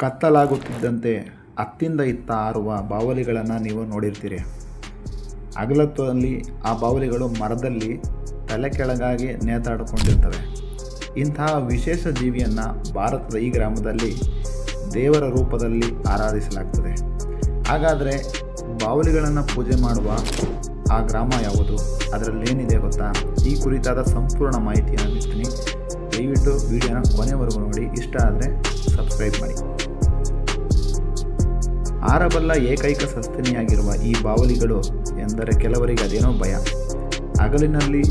ಕತ್ತಲಾಗುತ್ತಿದ್ದಂತೆ ಅತ್ತಿಂದ ಇತ್ತ ಆರುವ ಬಾವಲಿಗಳನ್ನು ನೀವು ನೋಡಿರ್ತೀರಿ. ಅಗಲತ್ವದಲ್ಲಿ ಆ ಬಾವಲಿಗಳು ಮರದಲ್ಲಿ ತಲೆ ಕೆಳಗಾಗಿ ನೇತಾಡಿಕೊಂಡಿರ್ತವೆ. ಇಂತಹ ವಿಶೇಷ ಜೀವಿಯನ್ನು ಭಾರತದ ಈ ಗ್ರಾಮದಲ್ಲಿ ದೇವರ ರೂಪದಲ್ಲಿ ಆರಾಧಿಸಲಾಗ್ತದೆ. ಹಾಗಾದರೆ ಬಾವಲಿಗಳನ್ನು ಪೂಜೆ ಮಾಡುವ ಆ ಗ್ರಾಮ ಯಾವುದು? ಅದರಲ್ಲಿ ಏನಿದೆ ಗೊತ್ತಾ? ಈ ಕುರಿತಾದ ಸಂಪೂರ್ಣ ಮಾಹಿತಿಯನ್ನು ನೀಡ್ತೀನಿ ದಯವಿಟ್ಟು ವಿಡಿಯೋನ ಕೊನೆವರೆಗೂ ನೋಡಿ. ಇಷ್ಟ ಆದರೆ ಸಬ್ಸ್ಕ್ರೈಬ್ ಮಾಡಿ. ಆರಬಲ್ಲ ಏಕೈಕ ಸಸ್ತನಿಯಾಗಿರುವ ಈ ಬಾವಲಿಗಳು ಎಂದರೆ ಕೆಲವರಿಗೆ ಅದೇನೋ ಭಯ. ಹಗಲಿನಲ್ಲಿ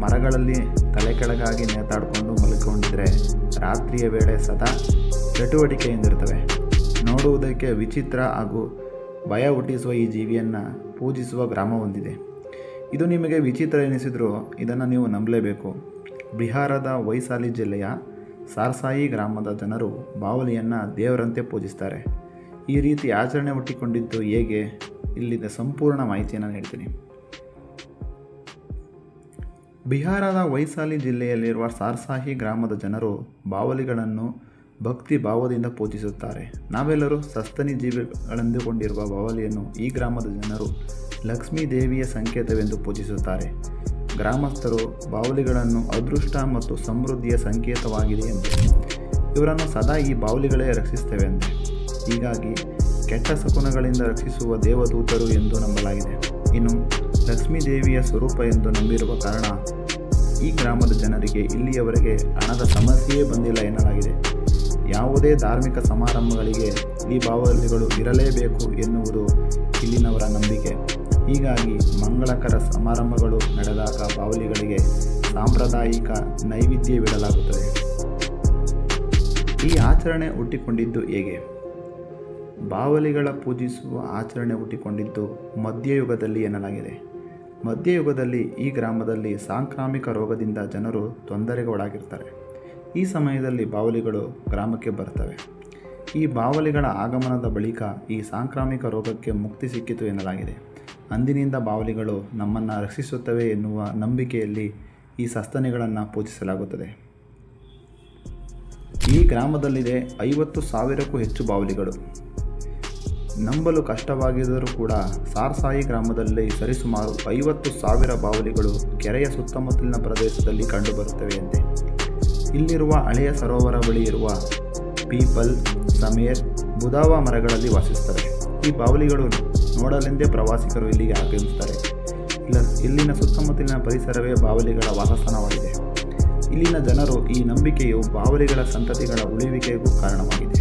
ಮರಗಳಲ್ಲಿ ತಲೆ ಕೆಳಗಾಗಿ ನೇತಾಡಿಕೊಂಡು ಮಲ್ಕೊಂಡಿದ್ರೆ ರಾತ್ರಿಯ ವೇಳೆ ಸದಾ ಚಟುವಟಿಕೆಯಿಂದಿರ್ತವೆ ನೋಡುವುದಕ್ಕೆ ವಿಚಿತ್ರ ಹಾಗೂ ಭಯ ಹುಟ್ಟಿಸುವ ಈ ಜೀವಿಯನ್ನು ಪೂಜಿಸುವ ಗ್ರಾಮ ಹೊಂದಿದೆ. ಇದು ನಿಮಗೆ ವಿಚಿತ್ರ ಎನಿಸಿದರೂ ಇದನ್ನು ನೀವು ನಂಬಲೇಬೇಕು. ಬಿಹಾರದ ವೈಶಾಲಿ ಜಿಲ್ಲೆಯ ಸಾರ್ಸಾಯಿ ಗ್ರಾಮದ ಜನರು ಬಾವಲಿಯನ್ನು ದೇವರಂತೆ ಪೂಜಿಸ್ತಾರೆ. ಈ ರೀತಿ ಆಚರಣೆ ಹುಟ್ಟಿಕೊಂಡಿದ್ದು ಹೇಗೆ? ಇಲ್ಲಿದ್ದ ಸಂಪೂರ್ಣ ಮಾಹಿತಿಯನ್ನು ನೀಡ್ತೀನಿ. ಬಿಹಾರದ ವೈಶಾಲಿ ಜಿಲ್ಲೆಯಲ್ಲಿರುವ ಸಾರ್ಸಾಹಿ ಗ್ರಾಮದ ಜನರು ಬಾವಲಿಗಳನ್ನು ಭಕ್ತಿ ಭಾವದಿಂದ ಪೂಜಿಸುತ್ತಾರೆ. ನಾವೆಲ್ಲರೂ ಸಸ್ತನಿ ಜೀವಿಗಳೆಂದುಕೊಂಡಿರುವ ಬಾವಲಿಯನ್ನು ಈ ಗ್ರಾಮದ ಜನರು ಲಕ್ಷ್ಮೀ ದೇವಿಯ ಸಂಕೇತವೆಂದು ಪೂಜಿಸುತ್ತಾರೆ. ಗ್ರಾಮಸ್ಥರು ಬಾವಲಿಗಳನ್ನು ಅದೃಷ್ಟ ಮತ್ತು ಸಮೃದ್ಧಿಯ ಸಂಕೇತವಾಗಿದೆ ಎಂದು ಇವರನ್ನು ಸದಾ ಈ ಬಾವಲಿಗಳೇ ರಕ್ಷಿಸ್ತವೆ ಹೀಗಾಗಿ ಕೆಟ್ಟ ಶಕುನಗಳಿಂದ ರಕ್ಷಿಸುವ ದೇವದೂತರು ಎಂದು ನಂಬಲಾಗಿದೆ. ಇನ್ನು ಲಕ್ಷ್ಮೀ ದೇವಿಯ ಸ್ವರೂಪ ಎಂದು ನಂಬಿರುವ ಕಾರಣ ಈ ಗ್ರಾಮದ ಜನರಿಗೆ ಇಲ್ಲಿಯವರೆಗೆ ಹಣದ ಸಮಸ್ಯೆಯೇ ಬಂದಿಲ್ಲ ಎನ್ನಲಾಗಿದೆ. ಯಾವುದೇ ಧಾರ್ಮಿಕ ಸಮಾರಂಭಗಳಿಗೆ ಈ ಬಾವಲಿಗಳು ಇರಲೇಬೇಕು ಎನ್ನುವುದು ಇಲ್ಲಿನವರ ನಂಬಿಕೆ. ಹೀಗಾಗಿ ಮಂಗಳಕರ ಸಮಾರಂಭಗಳು ನಡೆದಾಗ ಬಾವಲಿಗಳಿಗೆ ಸಾಂಪ್ರದಾಯಿಕ ನೈವೇದ್ಯವಿಡಲಾಗುತ್ತದೆ ಈ ಆಚರಣೆ ಹುಟ್ಟಿಕೊಂಡಿದ್ದು ಹೇಗೆ? ಬಾವಲಿಗಳ ಪೂಜಿಸುವ ಆಚರಣೆ ಹುಟ್ಟಿಕೊಂಡಿದ್ದು ಮಧ್ಯಯುಗದಲ್ಲಿ ಎನ್ನಲಾಗಿದೆ. ಮಧ್ಯಯುಗದಲ್ಲಿ ಈ ಗ್ರಾಮದಲ್ಲಿ ಸಾಂಕ್ರಾಮಿಕ ರೋಗದಿಂದ ಜನರು ತೊಂದರೆಗೆ ಒಳಗಿರ್ತಾರೆ ಈ ಸಮಯದಲ್ಲಿ ಬಾವಲಿಗಳು ಗ್ರಾಮಕ್ಕೆ ಬರ್ತವೆ ಈ ಬಾವಲಿಗಳ ಆಗಮನದ ಬಳಿಕ ಈ ಸಾಂಕ್ರಾಮಿಕ ರೋಗಕ್ಕೆ ಮುಕ್ತಿ ಸಿಕ್ಕಿತು ಎನ್ನಲಾಗಿದೆ. ಅಂದಿನಿಂದ ಬಾವಲಿಗಳು ನಮ್ಮನ್ನು ರಕ್ಷಿಸುತ್ತವೆ ಎನ್ನುವ ನಂಬಿಕೆಯಲ್ಲಿ ಈ ಸಸ್ತನಿಗಳನ್ನು ಪೂಜಿಸಲಾಗುತ್ತದೆ. ಈ ಗ್ರಾಮದಲ್ಲಿದೆ ಐವತ್ತು ಸಾವಿರಕ್ಕೂ ಹೆಚ್ಚು ಬಾವಲಿಗಳು. ನಂಬಲು ಕಷ್ಟವಾಗಿದ್ದರೂ ಕೂಡ ಸಾರ್ಸಾಯಿ ಗ್ರಾಮದಲ್ಲಿ ಸರಿಸುಮಾರು ಐವತ್ತು ಸಾವಿರ ಬಾವಲಿಗಳು ಕೆರೆಯ ಸುತ್ತಮುತ್ತಲಿನ ಪ್ರದೇಶದಲ್ಲಿ ಕಂಡುಬರುತ್ತವೆಯಂತೆ ಇಲ್ಲಿರುವ ಹಳೆಯ ಸರೋವರ ಬಳಿ ಇರುವ ಪೀಪಲ್, ಸಮೀರ್ ಬುಧಾವ ಮರಗಳಲ್ಲಿ ವಾಸಿಸುತ್ತವೆ ಈ ಬಾವಲಿಗಳು ನೋಡಲೆಂದೇ ಪ್ರವಾಸಿಗರು ಇಲ್ಲಿಗೆ ಆಗಮಿಸುತ್ತಾರೆ. ಇಲ್ಲ, ಇಲ್ಲಿನ ಸುತ್ತಮುತ್ತಲಿನ ಪರಿಸರವೇ ಬಾವಲಿಗಳ ವಾಸಸ್ಥಾನವಾಗಿದೆ. ಇಲ್ಲಿನ ಜನರು ಈ ನಂಬಿಕೆಯು ಬಾವಲಿಗಳ ಸಂತತಿಗಳ ಉಳಿವಿಕೆಗೂ ಕಾರಣವಾಗಿದೆ.